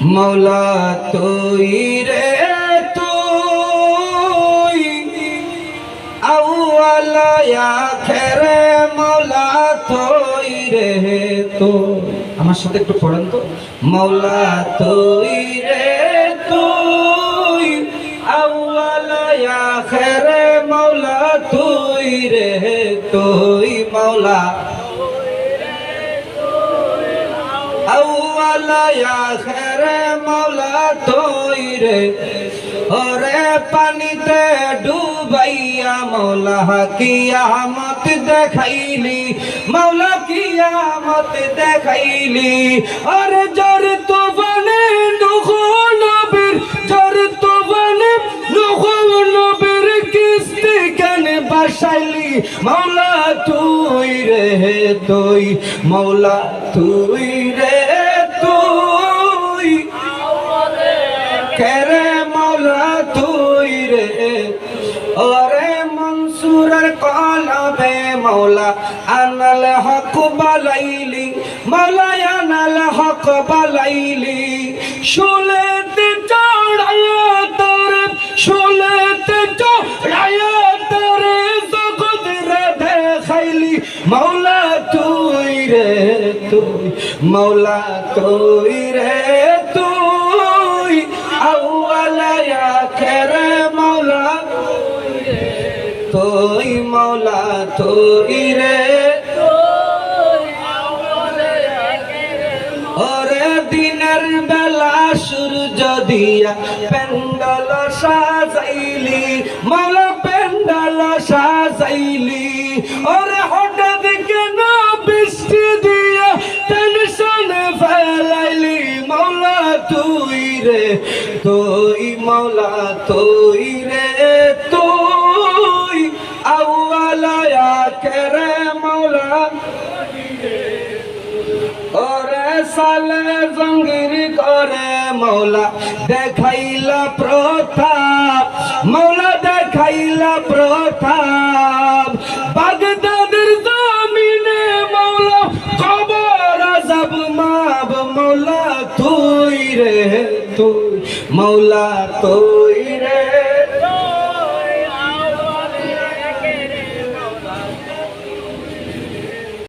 মৌলা তুই রে তুই, আউয়ালা আখেরে মৌলা তুই রে তো আমার সাথে একটু পড়েন তো। মৌলা তুই রে তুই, আউয়ালা আখেরে মৌলা তুই রে তুই। মৌলা আখেরে মৌলা তুই রে। ওরে পানিতে ডুবাইয়া মৌলা কিয়ামত দেখাইলি, মৌলা কিয়ামত দেখাইলি। ওরে জোর তুফানে নুখু নবীর, জোর তুফানে নুখু নবীর কিস্তি কানে বাসাইলি? মৌলা তুই রে তুই মৌলা তুই রে কেরে মৌলা তুই রে। ওরে মনসুরের কলবে মৌলা আনাল হক বালাইলি মৌলা আনাল হক বালাইলি। শুলেতে চড়াইয়া তোর শুলেতে চড়াইয়া তোর রে দেখাইলি। মৌলা তুই রে, তুই মৌলা তুই রে। তুই মৌলা, তুই রে। ওরে দিনের বেলা সূর্য দিয়া পেন্ডল সাজাইলি, মালা পেন্ডল সাজাইলি। ওরে হঠাৎ কেন বৃষ্টি দিয়া টেনশন ফেলাইলি মাওলা তুই রে, তুই মাওলা তুই রে। সালে জঙ্গির করে মৌলা দেখাইলা প্রতাপ, মৌলা দেখাইলা প্রতাপ। বাগদাদের জমিনে মৌলা খবর আজব মাব, মৌলা তুই রে তুই, মৌলা তুই রে।